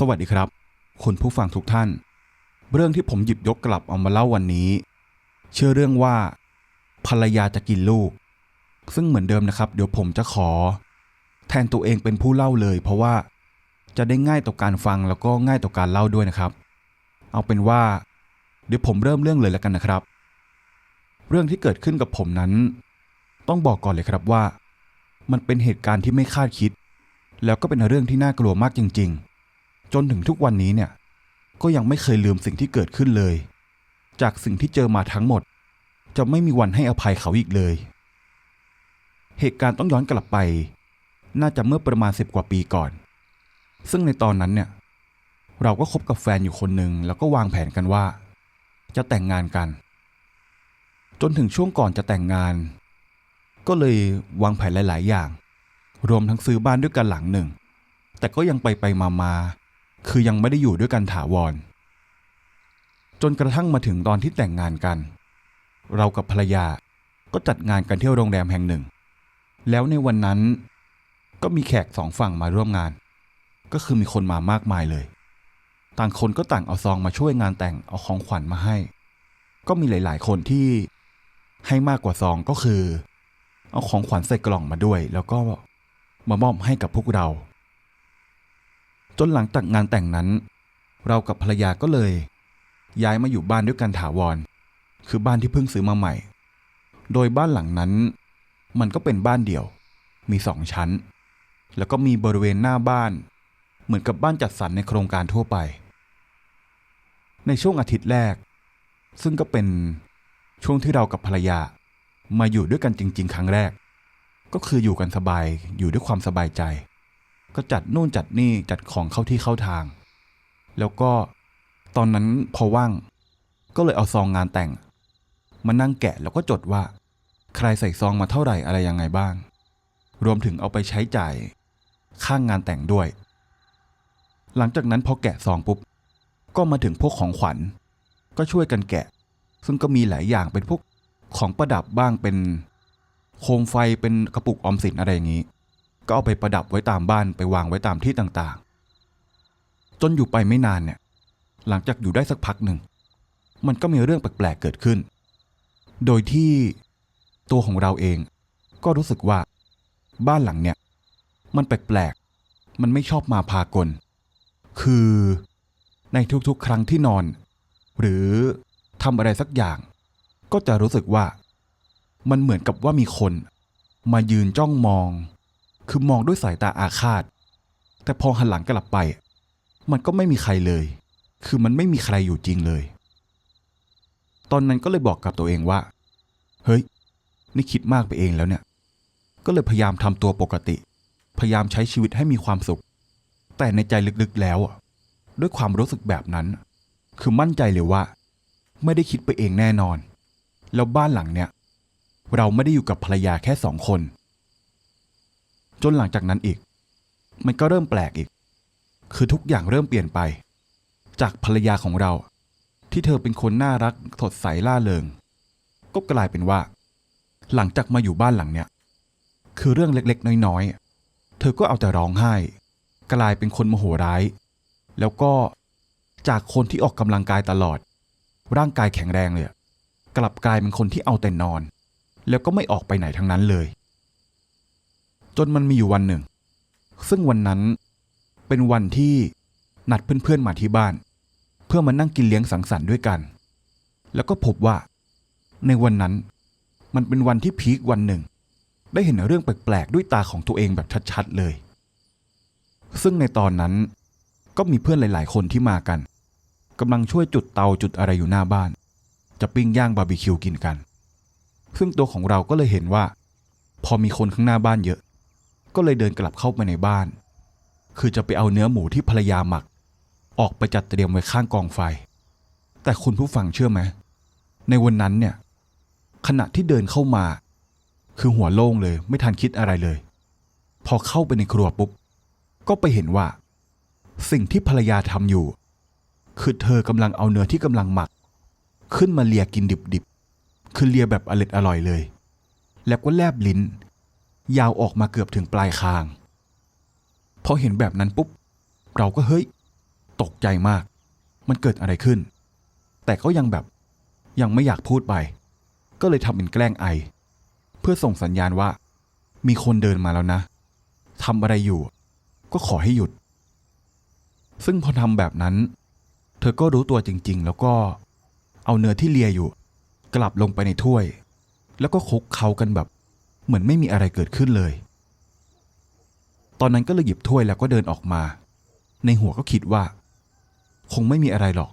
สวัสดีครับ คุณผู้ฟังทุกท่าน เรื่องที่ผมหยิบยกกลับเอามาเล่าวันนี้ เชื่อเรื่องว่า ภรรยาจะกินลูก ซึ่งเหมือนเดิมนะครับ เดี๋ยวผมจะขอ แทนตัวเองเป็นผู้เล่าเลย เพราะว่าจะได้ง่ายต่อการฟังแล้วก็ง่ายต่อการเล่าด้วยนะครับ เอาเป็นว่า เดี๋ยวผมเริ่มเรื่องเลยแล้วกันนะครับ เรื่องที่เกิดขึ้นกับผมนั้น ต้องบอกก่อนเลยครับว่า มันเป็นเหตุการณ์ที่ไม่คาดคิด แล้วก็เป็นเรื่องที่น่ากลัวมากจริง ๆ จนถึงทุกวันนี้เนี่ย ก็ยังไม่เคยลืมสิ่งที่เกิดขึ้นเลย จากสิ่งที่เจอมาทั้งหมด จะไม่มีวันให้อภัยเขาอีกเลย เหตุการณ์ต้องย้อนกลับไป น่าจะเมื่อประมาณสิบกว่าปีก่อน ซึ่งในตอนนั้นเนี่ย เราก็คบกับแฟนอยู่คนหนึ่งแล้วก็วางแผนกันว่า จะแต่งงานกัน จนถึงช่วงก่อนจะแต่งงาน ก็เลยวางแผนหลาย ๆ อย่าง รวมทั้งซื้อบ้านด้วยกันหลังหนึ่งแต่ก็ยังไปไปมามา คือยังไม่ได้อยู่ด้วยกันถาวร จนกระทั่งมาถึงตอนที่แต่งงานกัน เรากับภรรยาก็จัดงานกันที่โรงแรมแห่งหนึ่ง แล้วในวันนั้นก็มีแขกสองฝั่งมาร่วมงาน ก็คือมีคนมามากมายเลย ต่างคนก็ต่างเอาซองมาช่วยงานแต่งเอาของขวัญมาให้ ก็มีหลาย ๆ คนที่ให้มากกว่าซองก็คือ เอาของขวัญใส่กล่องมาด้วย แล้วก็มามอบให้กับพวกเรา จนหลังจากงานแต่งนั้น เรากับภรรยาก็เลย ย้ายมาอยู่บ้านด้วยกันถาวร คือบ้านที่เพิ่งซื้อมาใหม่ โดยบ้านหลังนั้น มันก็เป็นบ้านเดี่ยว มีสองชั้น แล้วก็มีบริเวณหน้าบ้าน เหมือนกับบ้านจัดสรรในโครงการทั่วไป ในช่วงอาทิตย์แรก ซึ่งก็เป็นช่วงที่เรากับภรรยา มาอยู่ด้วยกันจริง ๆ ครั้งแรก ก็คืออยู่กันสบายอยู่ด้วยความสบายใจ ก็จัดนู่นจัดนี่จัดของเข้าที่เข้าทาง แล้วก็ตอนนั้นพอว่าง ก็เลยเอาซองงานแต่ง มานั่งแกะแล้วก็จดว่า ใครใส่ซองมาเท่าไหร่อะไรยังไงบ้าง รวมถึงเอาไปใช้จ่ายข้างงานแต่งด้วย หลังจากนั้นพอแกะซองปุ๊บ ก็มาถึงพวกของขวัญ ก็ช่วยกันแกะ ซึ่งก็มีหลายอย่างเป็นพวกของประดับบ้างเป็นโคมไฟเป็นกระปุกออมสินอะไรอย่างนี้ ก็เอาไปประดับไว้ตามบ้านไปวางไว้ตามที่ต่างๆ จนอยู่ไปไม่นานเนี่ย หลังจากอยู่ได้สักพักหนึ่ง มันก็มีเรื่องแปลกๆเกิดขึ้น โดยที่ตัวของเราเองก็รู้สึกว่า บ้านหลังเนี่ยมันแปลกๆ มันไม่ชอบมาพากล คือในทุกๆ ครั้งที่นอน หรือทำอะไรสักอย่าง ก็จะรู้สึกว่า มันเหมือนกับว่ามีคน มายืนจ้องมอง คือมองด้วยสายตาอาฆาต แต่พอหันหลังกลับไป มันก็ไม่มีใครเลย คือมันไม่มีใครอยู่จริงเลย ตอนนั้นก็เลยบอกกับตัวเองว่า เฮ้ย นี่คิดมากไปเองแล้วเนี่ย ก็เลยพยายามทำตัวปกติ พยายามใช้ชีวิตให้มีความสุข แต่ในใจลึกๆแล้วอะด้วยความรู้สึกแบบนั้น คือมั่นใจเลยว่า ไม่ได้คิดไปเองแน่นอน แล้วบ้านหลังเนี่ย เราไม่ได้อยู่กับภรรยาแค่สองคน นหลังจากนั้นอีก มันก็เริ่มแปลกอีก คือทุกอย่างเริ่มเปลี่ยนไป จากภรรยาของเรา ที่เธอเป็นคนน่ารักสดใสล่าเริง ก็กลายเป็นว่า หลังจากมาอยู่บ้านหลังเนี่ยคือเรื่องเล็กๆ น้อยๆ เธอก็เอาแต่ร้องไห้ กลายเป็นคนโมโหร้าย แล้วก็จากคนที่ออกกำลังกายตลอด ร่างกายแข็งแรงเลยกลับกลายเป็นคนที่เอาแต่นอน แล้วก็ไม่ออกไปไหนทั้งนั้นเลย จนมันมีอยู่วันหนึ่ง ซึ่งวันนั้นเป็นวันที่นัดเพื่อนๆมาที่บ้าน เพื่อมานั่งกินเลี้ยงสังสรรค์ด้วยกัน แล้วก็พบว่า ในวันนั้นมันเป็นวันที่พีควันหนึ่ง ได้เห็นเรื่องแปลกๆด้วยตาของตัวเองแบบชัดๆเลย ซึ่งในตอนนั้นก็มีเพื่อนหลายๆ คนที่มากันกำลังช่วยจุดเตาจุดอะไรอยู่หน้าบ้าน จะปิ้งย่างบาร์บีคิวกินกัน ซึ่งตัวของเราก็เลยเห็นว่า พอมีคนข้างหน้าบ้านเยอะ ก็เลยเดินกลับเข้าไปในบ้าน คือจะไปเอาเนื้อหมูที่ภรรยาหมัก ออกไปจัดเตรียมไว้ข้างกองไฟ แต่คุณผู้ฟังเชื่อไหม ในวันนั้นเนี่ย ขณะที่เดินเข้ามา คือหัวโล่งเลยไม่ทันคิดอะไรเลย พอเข้าไปในครัวปุ๊บ ก็ไปเห็นว่า สิ่งที่ภรรยาทำอยู่ คือเธอกำลังเอาเนื้อที่กำลังหมัก ขึ้นมาเลียกินดิบๆ คือเลียแบบอร่อยอร่อยเลย แล้วก็แลบลิ้น ยาวออกมาเกือบถึงปลายคาง พอเห็นแบบนั้นปุ๊บ เราก็เฮ้ย ตกใจมาก มันเกิดอะไรขึ้น แต่ก็ยังแบบยังไม่อยากพูดไป ก็เลยทำเป็นแกล้งไอ เพื่อส่งสัญญาณว่า มีคนเดินมาแล้วนะทำอะไรอยู่ ก็ขอให้หยุด ซึ่งพอทำแบบนั้น เธอก็รู้ตัวจริง ๆ แล้วก็เอาเนื้อที่เลียอยู่ กลับลงไปในถ้วย แล้วก็คุกเคล้ากันแบบ เหมือนไม่มีอะไรเกิดขึ้นเลย ตอนนั้นก็เลยหยิบถ้วยแล้วก็เดินออกมา ในหัวก็คิดว่า คงไม่มีอะไรหรอก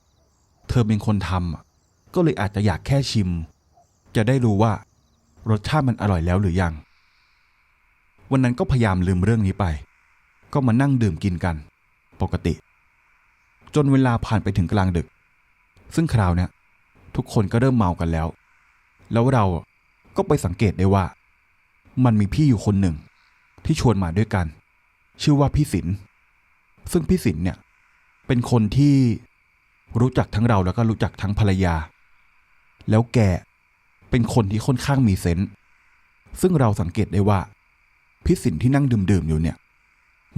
เธอเป็นคนทำก็เลยอาจจะอยากแค่ชิม จะได้รู้ว่ารสชาติมันอร่อยแล้วหรือยัง วันนั้นก็พยายามลืมเรื่องนี้ไป ก็มานั่งดื่มกินกัน ปกติ จนเวลาผ่านไปถึงกลางดึก ซึ่งคราวเนี้ยทุกคนก็เริ่มเมากันแล้ว แล้วเราก็ไปสังเกตได้ว่า มันมีพี่อยู่คนหนึ่ง ที่ชวนมาด้วยกัน ชื่อว่าพี่ศิลซึ่งพี่ศิลเนี่ย เป็นคนที่รู้จักทั้งเราแล้วก็รู้จักทั้งภรรยา แล้วแกเป็นคนที่ค่อนข้างมีเซนส์ซึ่งเราสังเกตได้ว่าพี่ศิลที่นั่งดื่มๆอยู่เนี่ย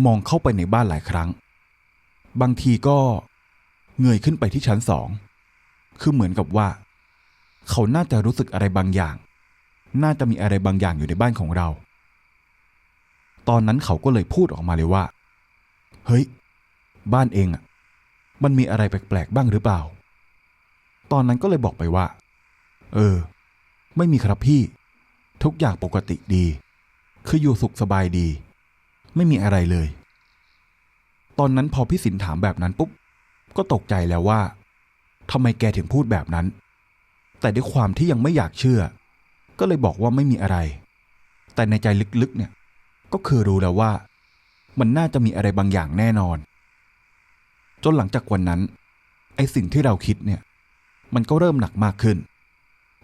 มองเข้าไปในบ้านหลายครั้ง บางทีก็เงยขึ้นไปที่ชั้นสอง คือเหมือนกับว่า เขาน่าจะรู้สึกอะไรบางอย่าง น่าจะมีอะไรบางอย่างอยู่ในบ้านของเรา ตอนนั้นเขาก็เลยพูดออกมาเลยว่า เฮ้ย บ้านเองอะ มันมีอะไรแปลกๆบ้างหรือเปล่า ตอนนั้นก็เลยบอกไปว่า เออ ไม่มีครับพี่ ทุกอย่างปกติดี คืออยู่สุขสบายดี ไม่มีอะไรเลย ตอนนั้นพอพี่สินถามแบบนั้นปุ๊บ ก็ตกใจแล้วว่าทำไมแกถึงพูดแบบนั้น แต่ด้วยความที่ยังไม่อยากเชื่อ ก็เลยบอกว่าไม่มีอะไร แต่ในใจลึกๆเนี่ยก็คือรู้แล้วว่า มันน่าจะมีอะไรบางอย่างแน่นอน จนหลังจากวันนั้น ไอสิ่งที่เราคิดเนี่ย มันก็เริ่มหนักมากขึ้น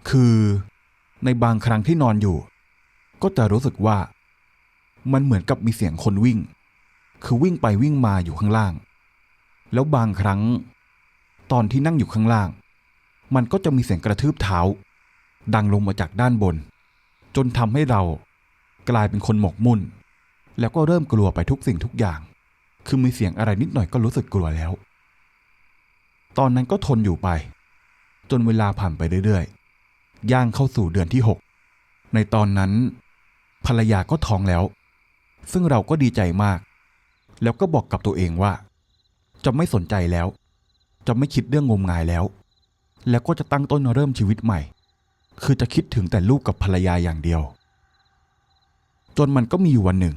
คือในบางครั้งที่นอนอยู่ ก็จะรู้สึกว่า มันเหมือนกับมีเสียงคนวิ่ง คือวิ่งไปวิ่งมาอยู่ข้างล่าง แล้วบางครั้ง ตอนที่นั่งอยู่ข้างล่าง มันก็จะมีเสียงกระทืบเท้า ดังลงมาจากด้านบน จนทำให้เรากลายเป็นคนหมกมุ่น แล้วก็เริ่มกลัวไปทุกสิ่งทุกอย่าง คือมีเสียงอะไรนิดหน่อยก็รู้สึกกลัวแล้ว ตอนนั้นก็ทนอยู่ไป จนเวลาผ่านไปเรื่อยๆ ย่างเข้าสู่เดือนที่หกในตอนนั้น ภรรยาก็ท้องแล้ว ซึ่งเราก็ดีใจมาก แล้วก็บอกกับตัวเองว่า จะไม่สนใจแล้ว จะไม่คิดเรื่องงมงายแล้ว แล้วก็จะตั้งต้นเริ่มชีวิตใหม่ คือจะคิดถึงแต่ลูกกับภรรยาอย่างเดียว จนมันก็มีอยู่วันหนึ่ง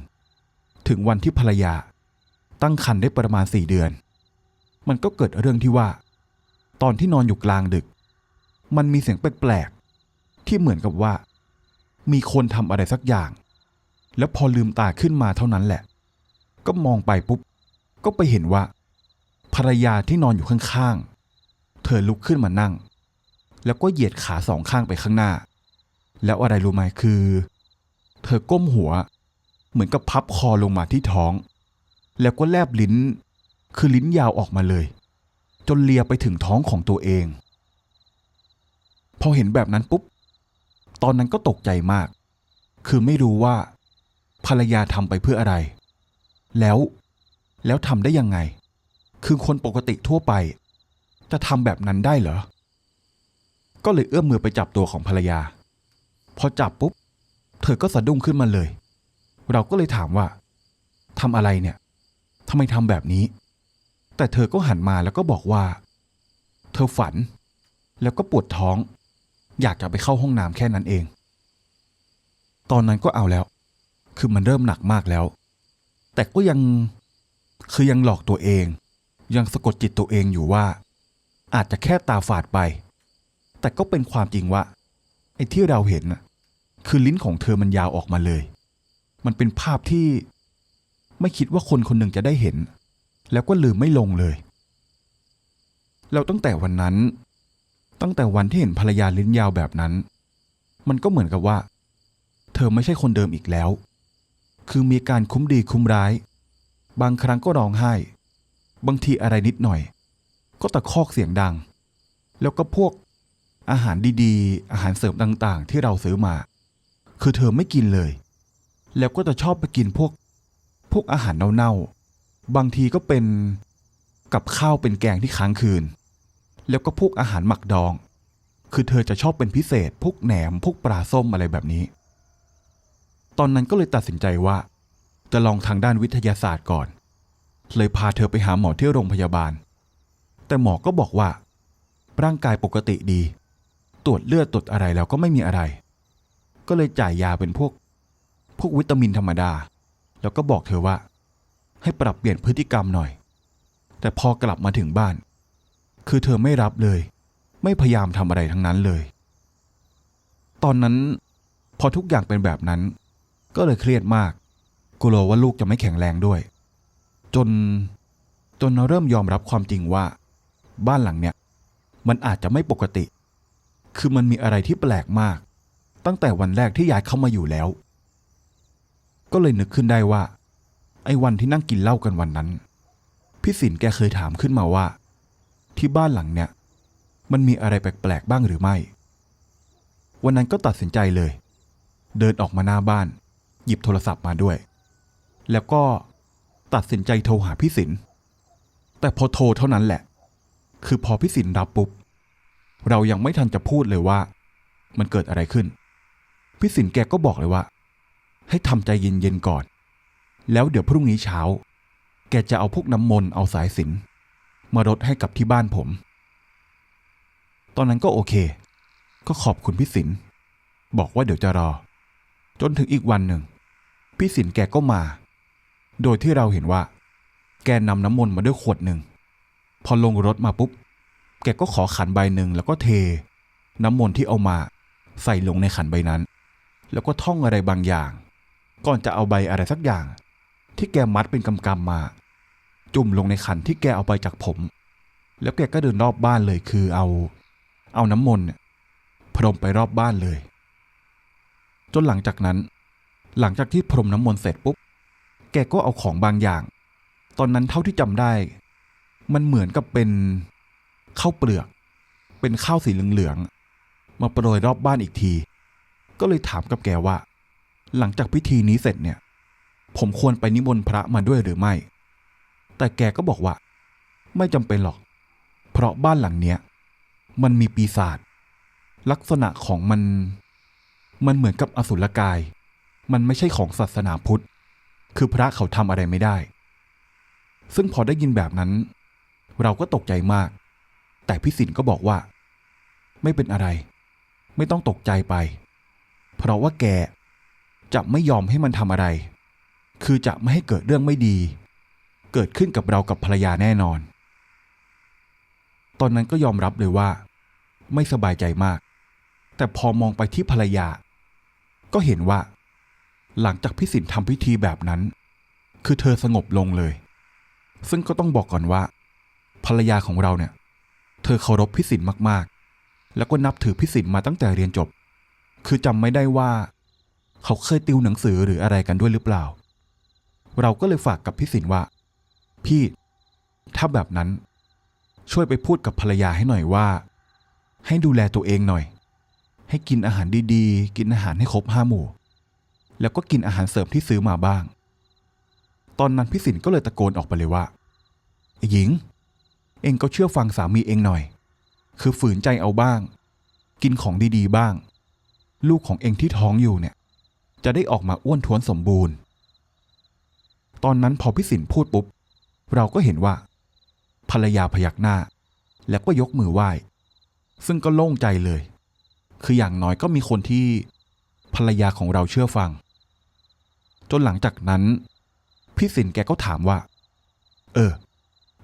ถึงวันที่ภรรยา ตั้งครรภ์ได้ประมาณสี่เดือน มันก็เกิดเรื่องที่ว่า ตอนที่นอนอยู่กลางดึก มันมีเสียงแปลกๆที่เหมือนกับว่า มีคนทำอะไรสักอย่าง แล้วพอลืมตาขึ้นมาเท่านั้นแหละ ก็มองไปปุ๊บ ก็ไปเห็นว่า ภรรยาที่นอนอยู่ข้างๆ เธอลุกขึ้นมานั่ง แล้วก็เหยียดขาสองข้างไปข้างหน้า แล้วอะไรรู้ไหมคือ เธอก้มหัว เหมือนกับพับคอลงมาที่ท้อง แล้วก็แลบลิ้น คือลิ้นยาวออกมาเลย จนเลียไปถึงท้องของตัวเอง พอเห็นแบบนั้นปุ๊บ ตอนนั้นก็ตกใจมาก คือไม่รู้ว่า ภรรยาทำไปเพื่ออะไร แล้วแล้วทำได้ยังไง คือคนปกติทั่วไป จะทำแบบนั้นได้เหรอ ก็เลยเอื้อมมือไปจับตัวของภรรยา พอจับปุ๊บ เธอก็สะดุ้งขึ้นมาเลย เราก็เลยถามว่าทำอะไรเนี่ยทำไมทำแบบนี้ แต่เธอก็หันมาแล้วก็บอกว่า เธอฝัน แล้วก็ปวดท้อง อยากจะไปเข้าห้องน้ำแค่นั้นเอง ตอนนั้นก็เอาแล้ว คือมันเริ่มหนักมากแล้ว แต่ก็ยังคือยังหลอกตัวเอง ยังสะกดจิตตัวเองอยู่ว่า อาจจะแค่ตาฝาดไป แต่ก็เป็นความจริงว่าไอ้ที่เราเห็นน่ะคือลิ้นของเธอมันยาวออกมาเลย มันเป็นภาพที่ไม่คิดว่าคนคนหนึ่งจะได้เห็น แล้วก็ลืมไม่ลงเลย แล้วตั้งแต่วันนั้น ตั้งแต่วันที่เห็นภรรยาลิ้นยาวแบบนั้น มันก็เหมือนกับว่า เธอไม่ใช่คนเดิมอีกแล้ว คือมีการคุ้มดีคุ้มร้าย บางครั้งก็ร้องไห้ บางทีอะไรนิดหน่อย ก็ตะคอกเสียงดัง แล้วก็พวก อาหารดีๆ อาหารเสริมต่างๆ ที่เราซื้อมา คือเธอไม่กินเลย แล้วก็จะชอบไปกินพวก พวกอาหารเน่าๆ บางทีก็เป็นกับข้าวเป็นแกงที่ค้างคืน แล้วก็พวกอาหารหมักดอง คือเธอจะชอบเป็นพิเศษ พวกแหนม พวกปลาส้มอะไรแบบนี้ ตอนนั้นก็เลยตัดสินใจว่า จะลองทางด้านวิทยาศาสตร์ก่อน เลยพาเธอไปหาหมอที่โรงพยาบาล แต่หมอก็บอกว่า ร่างกายปกติดี ตรวจเลือดตรวจอะไรแล้วก็ไม่มีอะไร ก็เลยจ่ายยาเป็นพวก พวกวิตามินธรรมดา แล้วก็บอกเธอว่า ให้ปรับเปลี่ยนพฤติกรรมหน่อย แต่พอกลับมาถึงบ้าน คือเธอไม่รับเลย ไม่พยายามทำอะไรทั้งนั้นเลย ตอนนั้นพอทุกอย่างเป็นแบบนั้น ก็เลยเครียดมากกลัวว่าลูกจะไม่แข็งแรงด้วย จนจนเริ่มยอมรับความจริงว่า บ้านหลังเนี้ยมันอาจจะไม่ปกติ คือมันมีอะไรที่แปลกมาก ตั้งแต่วันแรกที่ยายเข้ามาอยู่แล้ว ก็เลยนึกขึ้นได้ว่า ไอ้วันที่นั่งกินเหล้ากันวันนั้น พี่สินแกเคยถามขึ้นมาว่า ที่บ้านหลังเนี้ยมันมีอะไรแปลกๆบ้างหรือไม่ วันนั้นก็ตัดสินใจเลย เดินออกมาหน้าบ้าน หยิบโทรศัพท์มาด้วย แล้วก็ตัดสินใจโทรหาพี่สินแต่พอโทรเท่านั้นแหละ คือพอพี่สินรับปุ๊บ เรายังไม่ทันจะพูดเลยว่า มันเกิดอะไรขึ้น พี่สินแกก็บอกเลยว่า ให้ทำใจเย็นๆก่อน แล้วเดี๋ยวพรุ่งนี้เช้า แกจะเอาพวกน้ำมนต์เอาสายสินมารดให้กับที่บ้านผม ตอนนั้นก็โอเค ก็ขอบคุณพี่สิน บอกว่าเดี๋ยวจะรอ จนถึงอีกวันหนึ่ง พี่สินแกก็มา โดยที่เราเห็นว่า แกนำน้ำมนต์มาด้วยขวดหนึ่ง พอลงรถมาปุ๊บ แกก็ขอขันใบหนึ่งแล้วก็เท น้ำมนต์ที่เอามาใส่ลงในขันใบนั้น แล้วก็ท่องอะไรบางอย่าง ก่อนจะเอาใบอะไรสักอย่าง ที่แกมัดเป็นกำกำมา จุ่มลงในขันที่แกเอาไปจากผม แล้วแกก็เดินรอบบ้านเลยคือเอา เอาน้ำมนต์พรมไปรอบบ้านเลย จนหลังจากนั้น หลังจากที่พรมน้ำมนต์เสร็จปุ๊บ แกก็เอาของบางอย่าง ตอนนั้นเท่าที่จำได้ มันเหมือนกับเป็น ข้าวเปลือก เป็นข้าวสีเหลืองๆมาโปรยรอบบ้านอีกที ก็เลยถามกับแกว่า หลังจากพิธีนี้เสร็จเนี่ย ผมควรไปนิมนต์พระมาด้วยหรือไม่ แต่แกก็บอกว่า ไม่จำเป็นหรอก เพราะบ้านหลังเนี้ย มันมีปีศาจลักษณะของมัน มันเหมือนกับอสุรกาย มันไม่ใช่ของศาสนาพุทธ คือพระเขาทำอะไรไม่ได้ ซึ่งพอได้ยินแบบนั้น เราก็ตกใจมาก แต่พี่สินก็บอกว่า ไม่เป็นอะไร ไม่ต้องตกใจไป เพราะว่าแกจะไม่ยอมให้มันทำอะไร คือจะไม่ให้เกิดเรื่องไม่ดี เกิดขึ้นกับเรากับภรรยาแน่นอน ตอนนั้นก็ยอมรับเลยว่า ไม่สบายใจมาก แต่พอมองไปที่ภรรยา ก็เห็นว่า หลังจากพี่สินทำพิธีแบบนั้น คือเธอสงบลงเลย ซึ่งก็ต้องบอกก่อนว่า ภรรยาของเราเนี่ย เธอเคารพพี่สินมากๆ แล้วก็นับถือพี่สินมาตั้งแต่เรียนจบ คือจำไม่ได้ว่า เขาเคยติวหนังสือหรืออะไรกันด้วยหรือเปล่า เราก็เลยฝากกับพี่สินว่า พี่ ถ้าแบบนั้น ช่วยไปพูดกับภรรยาให้หน่อยว่า ให้ดูแลตัวเองหน่อย ให้กินอาหารดีๆ กินอาหารให้ครบห้าหมู่ แล้วก็กินอาหารเสริมที่ซื้อมาบ้าง ตอนนั้นพี่สินก็เลยตะโกนออกไปเลยว่าไอ้หญิง เองก็เชื่อฟังสามีเองหน่อย คือฝืนใจเอาบ้าง กินของดีๆบ้าง ลูกของเองที่ท้องอยู่เนี่ย จะได้ออกมาอ้วนท้วนสมบูรณ์ ตอนนั้นพอพี่สินพูดปุ๊บ เราก็เห็นว่า ภรรยาพยักหน้า แล้วก็ยกมือไหว้ ซึ่งก็โล่งใจเลย คืออย่างน้อยก็มีคนที่ภรรยาของเราเชื่อฟัง จนหลังจากนั้นพี่สินแกก็ถามว่า เออ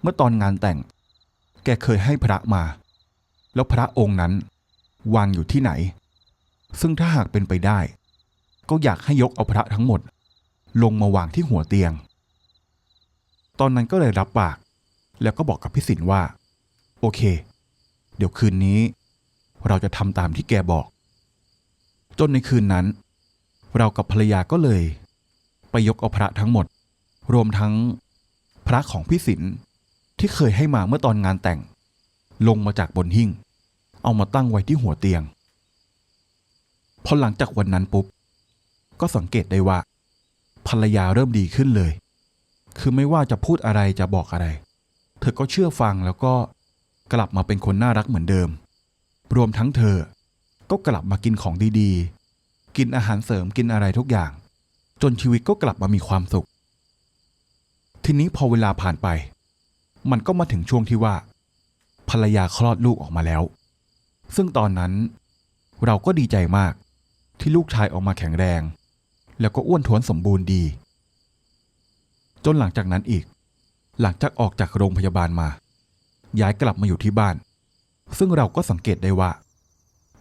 เมื่อตอนงานแต่ง แกเคยให้พระมา แล้วพระองค์นั้นวางอยู่ที่ไหน ซึ่งถ้าหากเป็นไปได้ ก็อยากให้ยกเอาพระทั้งหมด ลงมาวางที่หัวเตียง ตอนนั้นก็เลยรับปาก แล้วก็บอกกับพี่สินว่า โอเค เดี๋ยวคืนนี้ เราจะทำตามที่แกบอก จนในคืนนั้น เรากับภรรยาก็เลย ไปยกเอาพระทั้งหมด รวมทั้งพระของพี่สิน ที่เคยให้มาเมื่อตอนงานแต่ง ลงมาจากบนหิ้ง เอามาตั้งไว้ที่หัวเตียง พอหลังจากวันนั้นปุ๊บ ก็สังเกตได้ว่า ภรรยาเริ่มดีขึ้นเลย คือไม่ว่าจะพูดอะไรจะบอกอะไร เธอก็เชื่อฟังแล้วก็กลับมาเป็นคนน่ารักเหมือนเดิม รวมทั้งเธอ ก็กลับมากินของดีๆ กินอาหารเสริมกินอะไรทุกอย่าง จนชีวิตก็กลับมามีความสุข ทีนี้พอเวลาผ่านไป มันก็มาถึงช่วงที่ว่า ภรรยาคลอดลูกออกมาแล้ว ซึ่งตอนนั้นเราก็ดีใจมากที่ลูกชายออกมาแข็งแรง แล้วก็อ้วนท้วนสมบูรณ์ดี จนหลังจากนั้นอีก หลังจากออกจากโรงพยาบาลมา ย้ายกลับมาอยู่ที่บ้าน ซึ่งเราก็สังเกตได้ว่า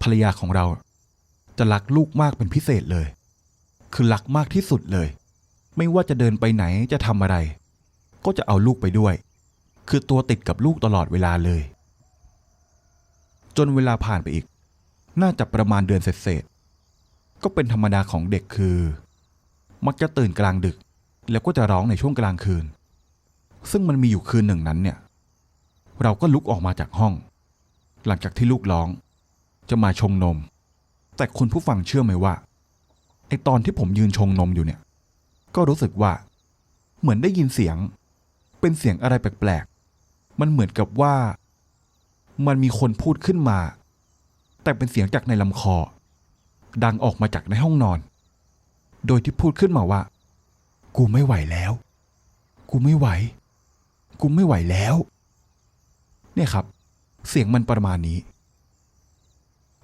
ภรรยาของเราจะรักลูกมากเป็นพิเศษเลย คือรักมากที่สุดเลย ไม่ว่าจะเดินไปไหนจะทำอะไร ก็จะเอาลูกไปด้วย คือตัวติดกับลูกตลอดเวลาเลย จนเวลาผ่านไปอีก น่าจะประมาณเดือนเศษๆก็เป็นธรรมดาของเด็กคือ มักจะตื่นกลางดึก แล้วก็จะร้องในช่วงกลางคืน ซึ่งมันมีอยู่คืนหนึ่งนั้นเนี่ย เราก็ลุกออกมาจากห้อง หลังจากที่ลูกร้อง จะมาชงนม แต่คุณผู้ฟังเชื่อไหมว่าไอตอนที่ผมยืนชงนมอยู่เนี่ย ก็รู้สึกว่า เหมือนได้ยินเสียง เป็นเสียงอะไรแปลกๆ มันเหมือนกับว่า มันมีคนพูดขึ้นมา แต่เป็นเสียงจากในลำคอ ดังออกมาจากในห้องนอน โดยที่พูดขึ้นมาว่า กูไม่ไหวแล้ว กูไม่ไหว กูไม่ไหวแล้ว เนี่ยครับ เสียงมันประมาณนี้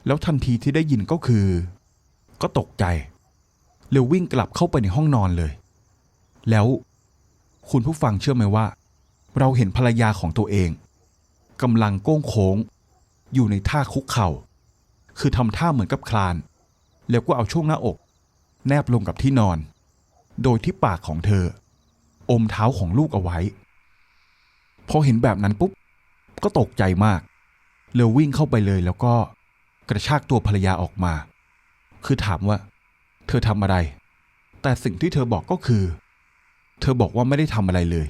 แล้วทันทีที่ได้ยินก็คือ ก็ตกใจเร็ววิ่งกลับเข้าไปในห้องนอนเลย แล้วคุณผู้ฟังเชื่อไหมว่า เราเห็นภรรยาของตัวเองกำลังโก้งโค้ง อยู่ในท่าคุกเข่า คือทำท่าเหมือนกับคลาน แล้วก็เอาช่วงหน้าอก แนบลงกับที่นอน โดยที่ปากของเธอ อมเท้าของลูกเอาไว้ พอเห็นแบบนั้นปุ๊บ ก็ตกใจมากเร็ววิ่งเข้าไปเลยแล้วก็กระชากตัวภรรยาออกมา คือถามว่า เธอทำอะไร แต่สิ่งที่เธอบอกก็คือ เธอบอกว่าไม่ได้ทำอะไรเลย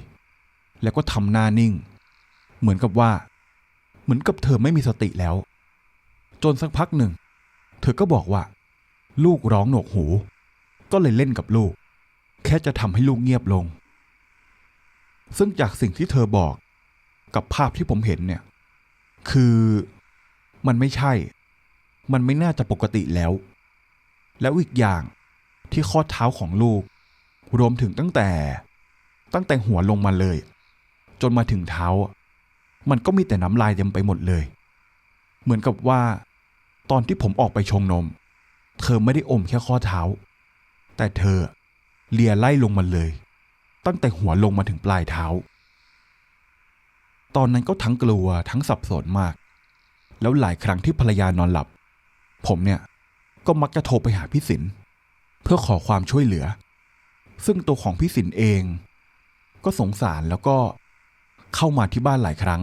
แล้วก็ทำหน้านิ่ง เหมือนกับว่า เหมือนกับเธอไม่มีสติแล้ว จนสักพักหนึ่ง เธอก็บอกว่า ลูกร้องหนวกหู ก็เลยเล่นกับลูก แค่จะทำให้ลูกเงียบลง ซึ่งจากสิ่งที่เธอบอกกับภาพที่ผมเห็นเนี่ย คือมันไม่ใช่ มันไม่น่าจะปกติแล้ว แล้วอีกอย่างที่ข้อเท้าของลูก รวมถึงตั้งแต่ ตั้งแต่หัวลงมาเลย จนมาถึงเท้า มันก็มีแต่น้ำลายเต็มไปหมดเลย เหมือนกับว่า ตอนที่ผมออกไปชงนม เธอไม่ได้อมแค่ข้อเท้า แต่เธอเลียไล่ลงมาเลย ตั้งแต่หัวลงมาถึงปลายเท้า ตอนนั้นก็ทั้งกลัวทั้งสับสนมาก แล้วหลายครั้งที่ภรรยานอนหลับ ผมเนี่ยก็มักจะโทรไปหาพี่สินเพื่อขอความช่วยเหลือ ซึ่งตัวของพี่สินเอง ก็สงสารแล้วก็ เข้ามาที่บ้านหลายครั้ง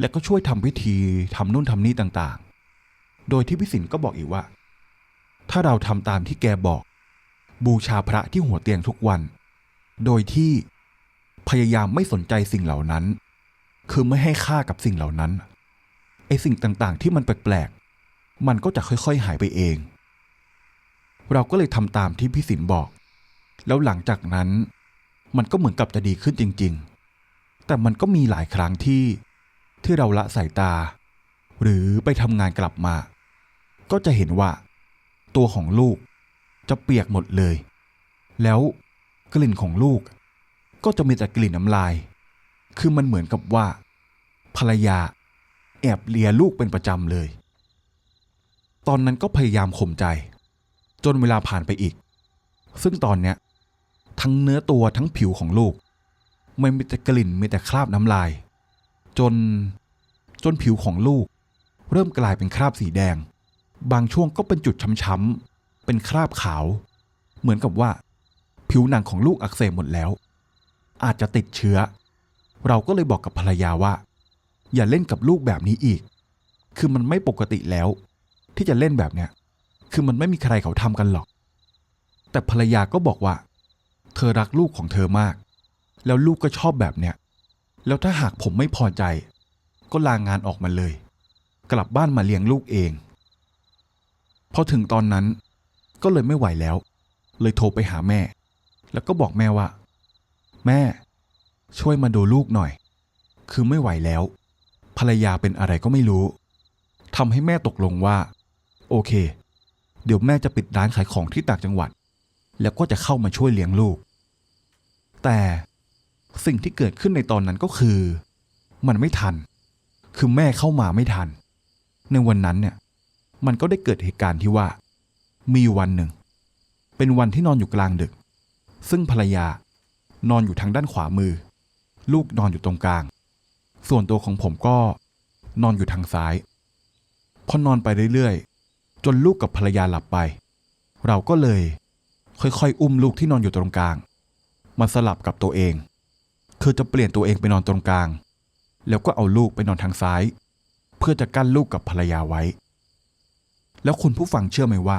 และก็ช่วยทำพิธีทำนู่นทำนี่ต่างๆ โดยที่พี่สินก็บอกอีกว่า ถ้าเราทำตามที่แกบอก บูชาพระที่หัวเตียงทุกวัน โดยที่พยายามไม่สนใจสิ่งเหล่านั้น คือไม่ให้ค่ากับสิ่งเหล่านั้นไอสิ่งต่างๆ ที่มันแปลกๆ มันก็จะค่อยๆ หายไปเอง เราก็เลยทำตามที่พี่สินบอก แล้วหลังจากนั้น มันก็เหมือนกับจะดีขึ้นจริง ๆ แต่มันก็มีหลายครั้งที่ที่เราละสายตา หรือไปทำงานกลับมา ก็จะเห็นว่า ตัวของลูกจะเปียกหมดเลย แล้วกลิ่นของลูก ก็จะมีแต่กลิ่นน้ำลาย คือมันเหมือนกับว่า ภรรยาแอบเลียลูกเป็นประจำเลย ตอนนั้นก็พยายามข่มใจ จนเวลาผ่านไปอีก ซึ่งตอนเนี้ยทั้งเนื้อตัวทั้งผิวของลูก ไม่มีแต่กลิ่นมีแต่คราบน้ำลาย จนจนผิวของลูก เริ่มกลายเป็นคราบสีแดง บางช่วงก็เป็นจุดช้ำๆเป็นคราบขาว เหมือนกับว่า ผิวหนังของลูกอักเสบหมดแล้ว อาจจะติดเชื้อ เราก็เลยบอกกับภรรยาว่า อย่าเล่นกับลูกแบบนี้อีก คือมันไม่ปกติแล้ว ที่จะเล่นแบบเนี้ยคือมันไม่มีใครเขาทำกันหรอก แต่ภรรยาก็บอกว่า เธอรักลูกของเธอมาก แล้วลูกก็ชอบแบบเนี้ยแล้วถ้าหากผมไม่พอใจ ก็ลางงานออกมาเลย กลับบ้านมาเลี้ยงลูกเองพอถึงตอนนั้นก็เลยไม่ไหวแล้ว เลยโทรไปหาแม่ แล้วก็บอกแม่ว่า แม่ ช่วยมาดูลูกหน่อย คือไม่ไหวแล้ว ภรรยาเป็นอะไรก็ไม่รู้ทำให้แม่ตกลงว่า โอเค เดี๋ยวแม่จะปิดร้านขายของที่ต่างจังหวัด แล้วก็จะเข้ามาช่วยเลี้ยงลูก แต่ สิ่งที่เกิดขึ้นในตอนนั้นก็คือ มันไม่ทัน คือแม่เข้ามาไม่ทัน ในวันนั้นเนี่ย มันก็ได้เกิดเหตุการณ์ที่ว่า มีวันหนึ่ง เป็นวันที่นอนอยู่กลางดึก ซึ่งภรรยานอนอยู่ทางด้านขวามือ ลูกนอนอยู่ตรงกลาง ส่วนตัวของผมก็นอนอยู่ทางซ้าย พอนอนไปเรื่อยๆ จนลูกกับภรรยาหลับไป เราก็เลย ค่อยๆ อุ้มลูกที่นอนอยู่ตรงกลาง มาสลับกับตัวเอง คือจะเปลี่ยนตัวเองไปนอนตรงกลาง แล้วก็เอาลูกไปนอนทางซ้าย เพื่อจะกั้นลูกกับภรรยาไว้ แล้วคุณผู้ฟังเชื่อไหมว่า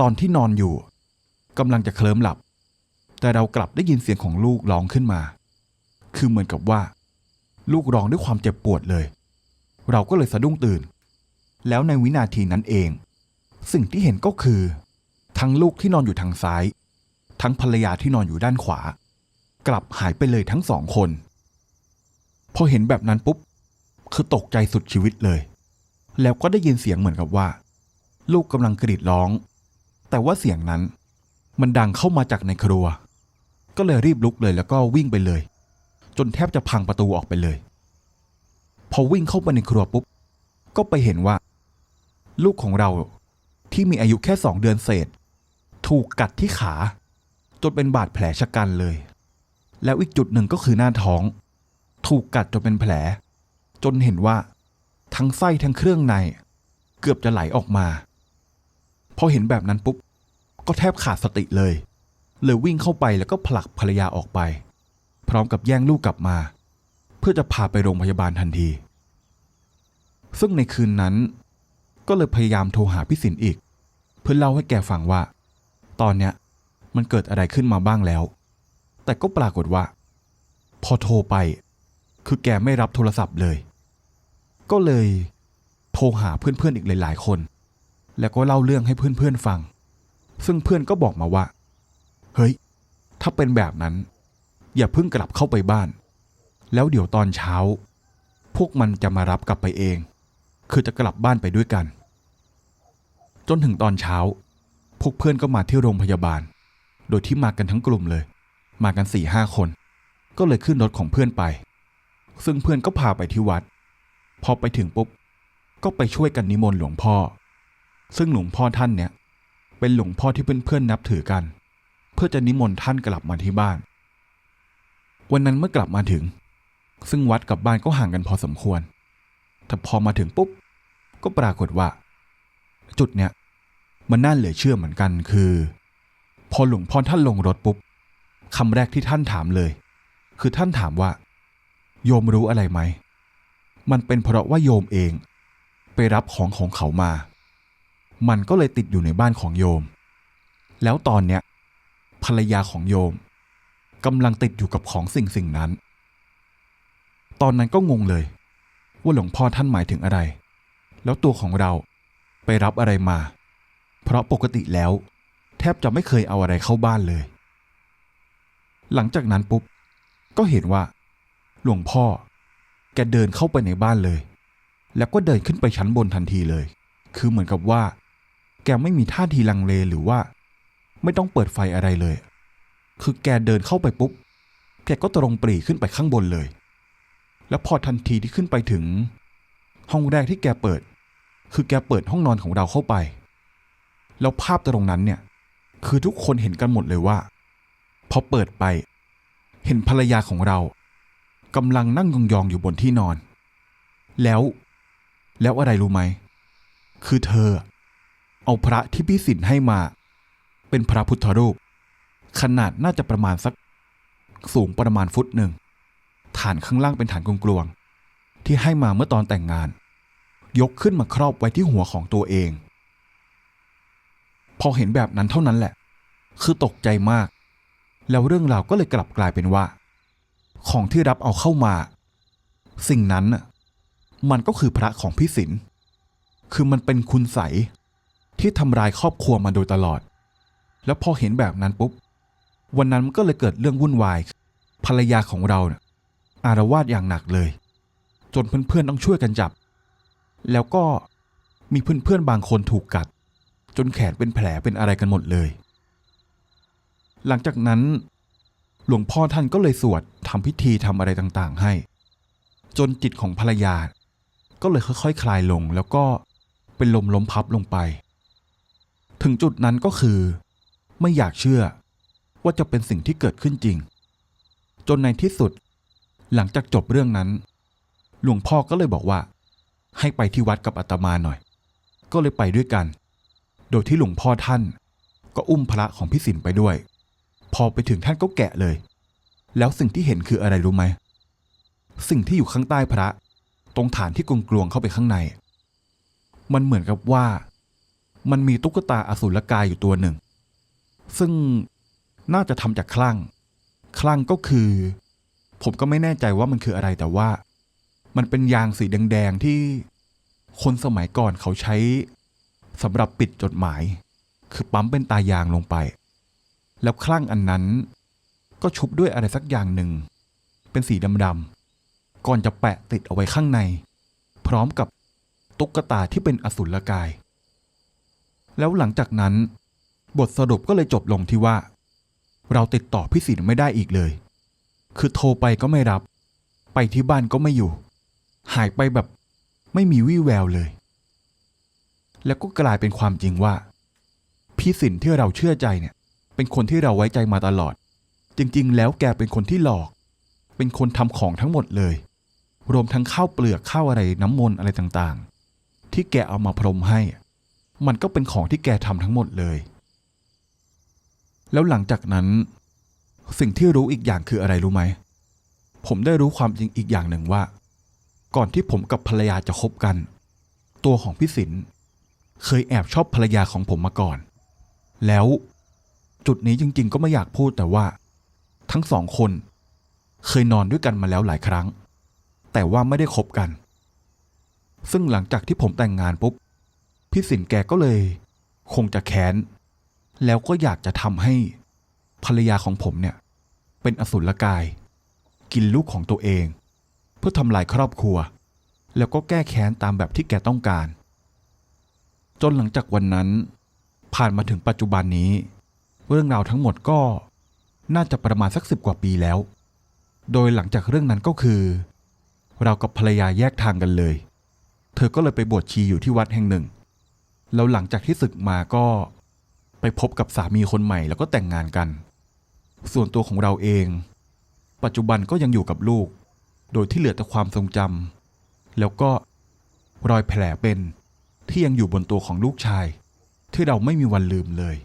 ตอนที่นอนอยู่กำลังจะเคลิ้มหลับ แต่เรากลับได้ยินเสียงของลูกร้องขึ้นมา คือเหมือนกับว่า ลูกร้องด้วยความเจ็บปวดเลย เราก็เลยสะดุ้งตื่น แล้วในวินาทีนั้นเอง สิ่งที่เห็นก็คือ ทั้งลูกที่นอนอยู่ทางซ้าย ทั้งภรรยาที่นอนอยู่ด้านขวา กลับหายไปเลยทั้งสองคน พอเห็นแบบนั้นปุ๊บ คือตกใจสุดชีวิตเลย แล้วก็ได้ยินเสียงเหมือนกับว่า ลูกกำลังกรีดร้อง แต่ว่าเสียงนั้น มันดังเข้ามาจากในครัว ก็เลยรีบลุกเลยแล้วก็วิ่งไปเลย จนแทบจะพังประตูออกไปเลย พอวิ่งเข้าไปในครัวปุ๊บ ก็ไปเห็นว่า ลูกของเราที่มีอายุแค่สองเดือนเศษ ถูกกัดที่ขา จนเป็นบาดแผลชะกันเลย แล้วอีกจุดหนึ่งก็คือหน้าท้อง ถูกกัดจนเป็นแผล จนเห็นว่า ทั้งไส้ทั้งเครื่องใน เกือบจะไหลออกมา พอเห็นแบบนั้นปุ๊บ ก็แทบขาดสติเลย เลยวิ่งเข้าไปแล้วก็ผลักภรรยาออกไป พร้อมกับแย่งลูกกลับมา เพื่อจะพาไปโรงพยาบาลทันที ซึ่งในคืนนั้น ก็เลยพยายามโทรหาพี่สินอีก เพื่อเล่าให้แกฟังว่า ตอนเนี้ยมันเกิดอะไรขึ้นมาบ้างแล้ว แต่ก็ปรากฏว่า พอโทรไป คือแกไม่รับโทรศัพท์เลย ก็เลยโทรหาเพื่อนๆอีกหลายๆคน แล้วก็เล่าเรื่องให้เพื่อนๆฟัง ซึ่งเพื่อนก็บอกมาว่า เฮ้ย ถ้าเป็นแบบนั้น อย่าเพิ่งกลับเข้าไปบ้าน แล้วเดี๋ยวตอนเช้า พวกมันจะมารับกลับไปเอง คือจะกลับบ้านไปด้วยกัน จนถึงตอนเช้า พวกเพื่อนก็มาที่โรงพยาบาล โดยที่มากันทั้งกลุ่มเลย มากันสี่ห้าคน ก็เลยขึ้นรถของเพื่อนไป ซึ่งเพื่อนก็พาไปที่วัด พอไปถึงปุ๊บ ก็ไปช่วยกันนิมนต์หลวงพ่อ ซึ่งหลวงพ่อท่านเนี่ย เป็นหลวงพ่อที่เพื่อนๆนับถือกัน เพื่อจะนิมนต์ท่านกลับมาที่บ้าน วันนั้นเมื่อกลับมาถึง ซึ่งวัดกับบ้านก็ห่างกันพอสมควร แต่พอมาถึงปุ๊บ ก็ปรากฏว่า จุดเนี้ยมันน่าเหลือเชื่อเหมือนกันคือ พอหลวงพ่อท่านลงรถปุ๊บ คำแรกที่ท่านถามเลย คือท่านถามว่า โยมรู้อะไรไหม มันเป็นเพราะว่าโยมเอง ไปรับของของเขามา มันก็เลยติดอยู่ในบ้านของโยม แล้วตอนเนี้ยภรรยาของโยมกำลังติดอยู่กับของสิ่งสิ่งนั้น ตอนนั้นก็งงเลย ว่าหลวงพ่อท่านหมายถึงอะไร แล้วตัวของเราไปรับอะไรมา เพราะปกติแล้ว แทบจะไม่เคยเอาอะไรเข้าบ้านเลย หลังจากนั้นปุ๊บ ก็เห็นว่า หลวงพ่อ แกเดินเข้าไปในบ้านเลย แล้วก็เดินขึ้นไปชั้นบนทันทีเลย คือเหมือนกับว่า แกไม่มีท่าทีลังเลหรือว่า ไม่ต้องเปิดไฟอะไรเลย คือแกเดินเข้าไปปุ๊บ แกก็ตรงปรีขึ้นไปข้างบนเลย แล้วพอทันทีที่ขึ้นไปถึง ห้องแรกที่แกเปิด คือแกเปิดห้องนอนของเราเข้าไป แล้วภาพตรงนั้นเนี่ย คือทุกคนเห็นกันหมดเลยว่า พอเปิดไป เห็นภรรยาของเรากำลังนั่งยองๆอยู่บนที่นอน แล้ว แล้วอะไรรู้ไหม คือเธอ เอาพระที่พี่สินให้มา เป็นพระพุทธรูป ขนาดน่าจะประมาณสัก สูงประมาณฟุตหนึ่ง ฐานข้างล่างเป็นฐานกลวงๆที่ให้มาเมื่อตอนแต่งงาน ยกขึ้นมาครอบไว้ที่หัวของตัวเอง พอเห็นแบบนั้นเท่านั้นแหละ คือตกใจมาก แล้วเรื่องราวก็เลยกลับกลายเป็นว่า ของที่รับเอาเข้ามา สิ่งนั้นน่ะมันก็คือพระของพี่สินคือมันเป็นคุณใสที่ทำลายครอบครัวมาโดยตลอด แล้วพอเห็นแบบนั้นปุ๊บ วันนั้นมันก็เลยเกิดเรื่องวุ่นวาย ภรรยาของเราเนี่ยอารวาสอย่างหนักเลย จนเพื่อนๆต้องช่วยกันจับ แล้วก็มีเพื่อนๆบางคนถูกกัด จนแขนเป็นแผลเป็นอะไรกันหมดเลย หลังจากนั้น หลวงพ่อท่านก็เลยสวดทำพิธีทำอะไรต่างๆ ให้ จนจิตของภรรยา ก็เลยค่อยๆ คลายลงแล้วก็เป็นลมล้มพับลงไป ถึงจุดนั้นก็คือ ไม่อยากเชื่อว่าจะเป็นสิ่งที่เกิดขึ้นจริง จนในที่สุด หลังจากจบเรื่องนั้น หลวงพ่อก็เลยบอกว่า ให้ไปที่วัดกับอาตมาหน่อย ก็เลยไปด้วยกัน โดยที่หลวงพ่อท่านก็อุ้มพระของพี่สินไปด้วย พอไปถึงท่านก็แกะเลย แล้วสิ่งที่เห็นคืออะไรรู้ไหม สิ่งที่อยู่ข้างใต้พระ ตรงฐานที่กลวงเข้าไปข้างใน มันเหมือนกับว่า มันมีตุ๊กตาอสูรกายอยู่ตัวหนึ่ง ซึ่งน่าจะทำจากคลั่ง คลั่งก็คือ ผมก็ไม่แน่ใจว่ามันคืออะไรแต่ว่า มันเป็นยางสีแดงๆที่คนสมัยก่อนเขาใช้สำหรับปิดจดหมาย คือปั๊มเป็นตายางลงไป แล้วคลั่งอันนั้น ก็ชุบด้วยอะไรสักอย่างหนึ่ง เป็นสีดำๆก่อนจะแปะติดเอาไว้ข้างใน พร้อมกับตุ๊กตาที่เป็นอสุรกาย แล้วหลังจากนั้น บทสรุปก็เลยจบลงที่ว่า เราติดต่อพี่สินไม่ได้อีกเลย คือโทรไปก็ไม่รับ ไปที่บ้านก็ไม่อยู่ หายไปแบบไม่มีวี่แววเลย แล้วก็กลายเป็นความจริงว่า พี่สินที่เราเชื่อใจเนี่ย เป็นคนที่เราไว้ใจมาตลอด จริง ๆ แล้วแกเป็นคนที่หลอก เป็นคนทำของทั้งหมดเลย รวมทั้งข้าวเปลือกข้าวอะไรน้ำมนต์อะไรต่างๆ ที่แกเอามาพรมให้ มันก็เป็นของที่แกทำทั้งหมดเลย แล้วหลังจากนั้น สิ่งที่รู้อีกอย่างคืออะไรรู้ไหม ผมได้รู้ความจริงอีกอย่างหนึ่งว่า ก่อนที่ผมกับภรรยาจะคบกัน ตัวของพี่สินเคยแอบชอบภรรยาของผมมาก่อน แล้ว จุดนี้จริง ๆ ก็ไม่อยากพูดแต่ว่า ทั้งสองคน เคยนอนด้วยกันมาแล้วหลายครั้ง แต่ว่าไม่ได้คบกัน ซึ่งหลังจากที่ผมแต่งงานปุ๊บพี่สินแกก็เลย คงจะแค้น แล้วก็อยากจะทำให้ภรรยาของผมเนี่ย เป็นอสุรกาย กินลูกของตัวเอง เพื่อทำลายครอบครัว แล้วก็แก้แค้นตามแบบที่แกต้องการ จนหลังจากวันนั้น ผ่านมาถึงปัจจุบันนี้ เรื่องราวทั้งหมดก็น่าจะประมาณสักสิบกว่าปีแล้ว โดยหลังจากเรื่องนั้นก็คือ เรากับภรรยาแยกทางกันเลย เธอก็เลยไปบวชชีอยู่ที่วัดแห่งหนึ่ง แล้วหลังจากที่ศึกมาก็ไปพบกับสามีคนใหม่แล้วก็แต่งงานกัน ส่วนตัวของเราเอง ปัจจุบันก็ยังอยู่กับลูก โดยที่เหลือแต่ความทรงจำแล้วก็รอยแผลเป็นที่ยังอยู่บนตัวของลูกชาย ที่เราไม่มีวันลืมเลย